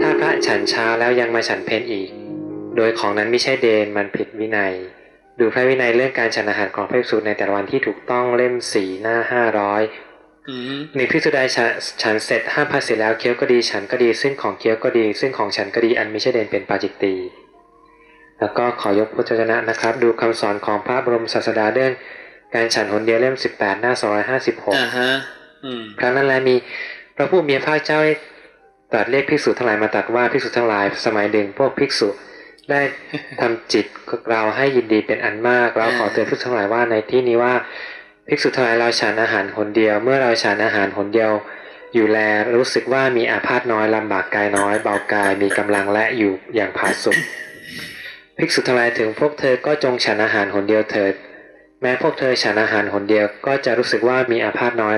ถ้าพระฉันเช้าแล้วยังมาฉันเพนอีก โดยของนั้นไม่ใช่เดนมันผิดวินัย ดูพระวินัยเรื่องการฉันอาหารของพระภิกษุในแต่ละวันที่ถูกต้องเล่มสีหน้าห้าร้อยอืมหนึ่งภิกษุใดฉันฉันเสร็จห้ามพัดเสร็จแล้วเคี้ยวก็ดีฉันก็ดี ซึ่งของเคี้ยวก็ดี ซึ่งของฉันก็ดีอันไม่ใช่เดนเป็นปาจิตตีแล้วก็ขอยกพุทธวจนะนะครับ ดูคำสอนของพระบรมศาสดาเรื่อง การฉันหนเดียวเล่ม18หน้า256อ่าฮะอืมครั้งนั้นแลมีพระผู้มีพระภาคเจ้า ได้ตรัสเรียกภิกษุทั้งหลายมาตรัสว่าภิกษุทั้งหลาย สมัยหนึ่งพวกภิกษุได้ทำจิตเราให้ยินดีเป็นอันมากเราขอเตือนภิกษุทั้งหลายว่าในที่นี้ว่าภิกษุทั้งหลายเราฉันอาหารหนเดียว เมื่อเราฉันอาหารหนเดียว อยู่แลรู้สึกว่ามีอาพาธน้อยลำบากกายน้อย เบากายมีกำลังและอยู่อย่างผาสุกภิกษุทั้งหลายถึงพวกเธอก็จงฉันอาหารหนเดียวเถิด แม้พวกเธอฉันอาหารหนเดียวก็จะรู้สึกว่ามีอาพาธน้อย